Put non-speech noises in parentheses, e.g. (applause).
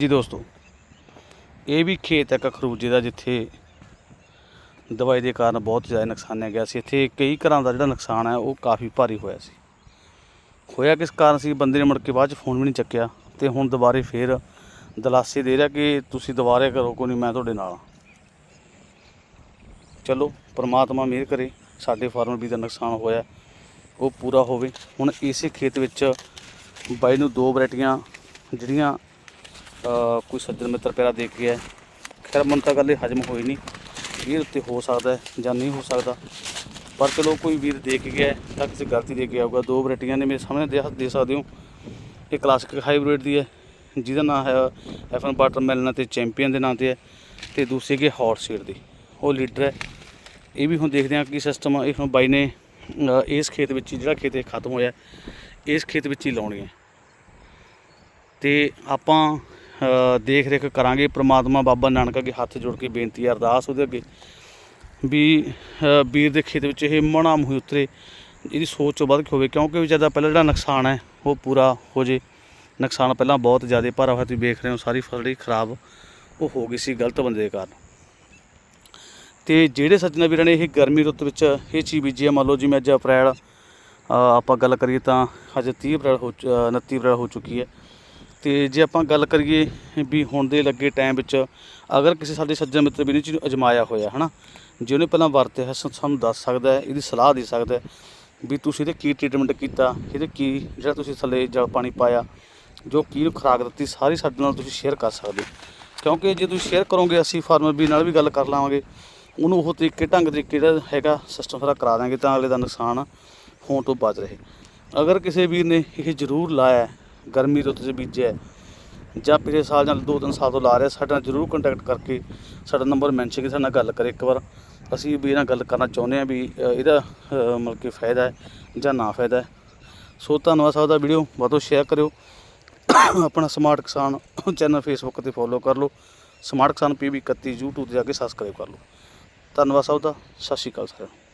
ਜੀ ਦੋਸਤੋ, ਇਹ ਵੀ ਖੇਤ ਹੈ ਇੱਕ ਖਰਬੂਜੇ ਦਾ, ਜਿੱਥੇ ਦਵਾਈ ਦੇ ਕਾਰਨ ਬਹੁਤ ਜ਼ਿਆਦਾ ਨੁਕਸਾਨਿਆ ਗਿਆ ਸੀ। ਇੱਥੇ ਕਈ ਘਰਾਂ ਦਾ ਜਿਹੜਾ ਨੁਕਸਾਨ ਹੈ, ਉਹ ਕਾਫੀ ਭਾਰੀ ਹੋਇਆ ਸੀ। ਹੋਇਆ ਕਿਸ ਕਾਰਨ ਸੀ? ਬੰਦੇ ਨੇ ਮੁੜ ਕੇ ਬਾਅਦ ਚ ਫੋਨ ਵੀ ਨਹੀਂ ਚੱਕਿਆ ਤੇ ਹੁਣ ਦੁਬਾਰੇ ਫੇਰ ਦਲਾਸੇ ਦੇ ਰਿਹਾ ਕਿ ਤੁਸੀਂ ਦੁਬਾਰੇ ਕਰੋ, ਕੋਈ ਨਹੀਂ ਮੈਂ ਤੁਹਾਡੇ ਨਾਲ ਹਾਂ। ਚਲੋ, ਪ੍ਰਮਾਤਮਾ ਮਿਹਰ ਕਰੇ, ਸਾਡੇ ਫਾਰਮਰ ਵੀ ਦਾ ਨੁਕਸਾਨ ਹੋਇਆ, ਉਹ ਪੂਰਾ ਹੋਵੇ। ਹੁਣ ਇਸੇ ਖੇਤ ਵਿੱਚ ਬਾਈ ਨੂੰ ਦੋ ਵੈਰਾਈਟੀਆਂ ਜਿਹੜੀਆਂ ਕੋਈ ਸੱਜਣ ਮਿੱਤਰ ਪਿਆਰਾ ਦੇਖ ਗਿਆ ਹੈ। ਖੈਰ, ਮਨ ਤਾਂ ਗੱਲ ਇਹ ਹਜਮ ਹੋਈ ਨਹੀਂ। ਵੀਰ ਉੱਤੇ ਹੋ ਸਕਦਾ ਜਾਂ ਨਹੀਂ ਹੋ ਸਕਦਾ। ਪਰ ਚਲੋ, ਕੋਈ ਵੀਰ ਦੇਖ ਗਿਆ ਹੈ ਤਾਂ ਕਿਸੇ ਗਲਤੀ ਦੇ ਕੇ ਆਊਗਾ। ਦੋ ਵੈਰਾਈਟੀਆਂ ਨੇ ਮੇਰੇ ਸਾਹਮਣੇ ਦੇ ਦੇ ਸਕਦੇ ਹੋ। ਇਹ ਕਲਾਸਿਕ ਹਾਈਬ੍ਰਿਡ ਦੀ ਹੈ। ਜਿਹਦਾ ਨਾਮ ਹੈ ਐਫਨ ਵਾਟਰਮੈਲਨ ਤੇ ਚੈਂਪੀਅਨ ਦੇ ਨਾਂ ਤੇ ਹੈ ਤੇ ਦੂਸਰੀ ਕਿ ਹੌਟ ਸੀਡ ਦੀ। ਉਹ ਲੀਡਰ ਹੈ। ਇਹ ਵੀ ਹੁਣ ਦੇਖਦੇ ਹਾਂ ਕੀ ਸਿਸਟਮ ਇਹ ਹੁਣ ਬਾਈ ਨੇ ਇਸ ਖੇਤ ਵਿੱਚ ਹੀ, ਜਿਹੜਾ ਖੇਤ ਇਹ ਖਤਮ ਹੋਇਆ, ਇਸ ਖੇਤ ਵਿੱਚ ਹੀ ਲਾਉਣੀ ਹੈ। ਤੇ ਆਪਾਂ ਦੇਖ ਰੇਖ ਕਰਾਂਗੇ ਪ੍ਰਮਾਤਮਾ ਬਾਬਾ ਨਾਨਕ ਅੱਗੇ ਹੱਥ ਜੋੜ ਕੇ ਬੇਨਤੀ ਹੈ ਅਰਦਾਸ ਉਹਦੇ ਅੱਗੇ ਵੀ ਵੀਰ ਦੇ ਖੇਤ ਵਿੱਚ ਇਹ ਮਣਾ ਮੂੰਹ ਉਤਰੇ ਇਹਦੀ ਸੋਚ ਤੋਂ ਵੱਧ ਕੇ ਹੋਵੇ ਕਿਉਂਕਿ ਜ਼ਿਆਦਾ ਪਹਿਲਾਂ ਜਿਹੜਾ ਨੁਕਸਾਨ ਹੈ ਉਹ ਪੂਰਾ ਹੋ ਜੇ। ਨੁਕਸਾਨ ਪਹਿਲਾਂ ਬਹੁਤ ਜ਼ਿਆਦਾ ਭਾਰਾ ਹੋਇਆ ਤੁਸੀਂ ਵੇਖ ਰਹੇ ਹੋ ਸਾਰੀ ਫਸਲ ਜਿਹੜੀ ਖਰਾਬ ਉਹ ਹੋ ਗਈ ਸੀ ਗਲਤ ਬੰਦੇ ਦੇ ਕਾਰਨ। ਤੇ ਜਿਹੜੇ ਸੱਜਣਾ ਵੀਰਾਂ ਨੇ ਇਹ ਗਰਮੀ ਰੁੱਤ ਵਿੱਚ ਇਹ ਚੀਜ਼ ਬੀਜੀ ਹੈ ਮੰਨ ਲਓ ਜਿਵੇਂ ਅੱਜ ਅਪ੍ਰੈਲ ਆਪਾਂ ਗੱਲ ਕਰੀਏ ਤਾਂ ਅੱਜ 30 ਅਪ੍ਰੈਲ ਹੋ ਚ- ਅ, 29 ਅਪ੍ਰੈਲ ਹੋ ਚੁੱਕੀ ਹੈ। ਤੇ ਜੇ ਆਪਾਂ ਗੱਲ ਕਰੀਏ ਵੀ ਹੁਣ ਦੇ ਲੱਗੇ ਟਾਈਮ ਵਿੱਚ, ਅਗਰ ਕਿਸੇ ਸਾਡੇ ਸੱਜਣ ਮਿੱਤਰ ਵੀ ਨੇ ਚੀਜ਼ ਅਜਮਾਇਆ ਹੋਇਆ, ਹਨਾ? ਜੇ ਉਹਨੇ ਪਹਿਲਾਂ ਵਰਤਿਆ ਹੈ ਸਾ- ਸਾਨੂੰ ਦੱਸ ਸਕਦਾ ਹੈ, ਇਹਦੀ ਸਲਾਹ ਦੇ ਸਕਦਾ ਹੈ ਵੀ ਤੁਸੀਂ ਇਹਦੇ ਕੀ ਟ੍ਰੀਟਮੈਂਟ ਕੀਤਾ, ਇਹਦੇ ਕੀ ਜਿਹੜਾ ਤੁਸੀਂ ਥੱਲੇ ਜਲ ਪਾਣੀ ਪਾਇਆ, ਜੋ ਕੀ ਨੂੰ ਖੁਰਾਕ ਦਿੱਤੀ, ਸਾਰੀ ਸਾਡੇ ਨਾਲ ਤੁਸੀਂ ਸ਼ੇਅਰ ਕਰ ਸਕਦੇ ਹੋ। ਕਿਉਂਕਿ ਜੇ ਤੁਸੀਂ ਸ਼ੇਅਰ ਕਰੋਗੇ, ਅਸੀਂ ਫਾਰਮਰ ਵੀ ਨਾਲ ਵੀ ਗੱਲ ਕਰ ਲਾਵਾਂਗੇ, ਉਹਨੂੰ ਉਹ ਤਰੀਕੇ, ਢੰਗ ਤਰੀਕੇ ਜਿਹੜਾ ਹੈਗਾ ਸਿਸਟਮ ਸਾਰਾ ਕਰਾ ਦਾਂਗੇ ਤਾਂ ਅਗਲੇ ਦਾ ਨੁਕਸਾਨ ਹੋਣ ਤੋਂ ਬਚ ਰਹੇ। ਅਗਰ ਕਿਸੇ ਵੀਰ ਨੇ ਇਹ ਜ਼ਰੂਰ ਲਾਇਆ ਗਰਮੀ ਰੁੱਤ 'ਚ ਬੀਜਿਆ ਜਾਂ ਪਿਛਲੇ ਸਾਲ ਜਾਂ ਦੋ ਤਿੰਨ ਸਾਲ ਤੋਂ ਲਾ ਰਿਹਾ, ਸਾਡੇ ਨਾਲ ਜ਼ਰੂਰ ਕੰਟੈਕਟ ਕਰਕੇ ਸਾਡਾ ਨੰਬਰ ਮੈਂਸ਼ਨ ਕੀਤਾ ਸਾਡੇ ਨਾਲ ਗੱਲ ਕਰੇ ਇੱਕ ਵਾਰ। ਅਸੀਂ ਵੀ ਇਹਨਾਂ ਗੱਲ ਕਰਨਾ ਚਾਹੁੰਦੇ ਹਾਂ ਵੀ ਇਹਦਾ ਮਤਲਬ ਕਿ ਫਾਇਦਾ ਹੈ ਜਾਂ ਨਾ ਫਾਇਦਾ ਹੈ। ਸੋ ਧੰਨਵਾਦ ਸਾਹਿਬ ਦਾ ਵੀਡੀਓ ਵੱਧ ਸ਼ੇਅਰ ਕਰਿਓ। (coughs) ਆਪਣਾ ਸਮਾਰਟ ਕਿਸਾਨ ਚੈਨਲ ਫੇਸਬੁੱਕ ਤੇ ਫੋਲੋ ਕਰ ਲਓ। ਸਮਾਰਟ ਕਿਸਾਨ ਪੀਬੀ 31 YouTube ਤੇ ਜਾ ਕੇ ਸਬਸਕ੍ਰਾਈਬ ਕਰ ਲਓ। ਧੰਨਵਾਦ ਸਾਹਿਬ ਦਾ, ਸਤਿ ਸ਼੍ਰੀ ਅਕਾਲ ਸਾਰਿਆਂ ਨੂੰ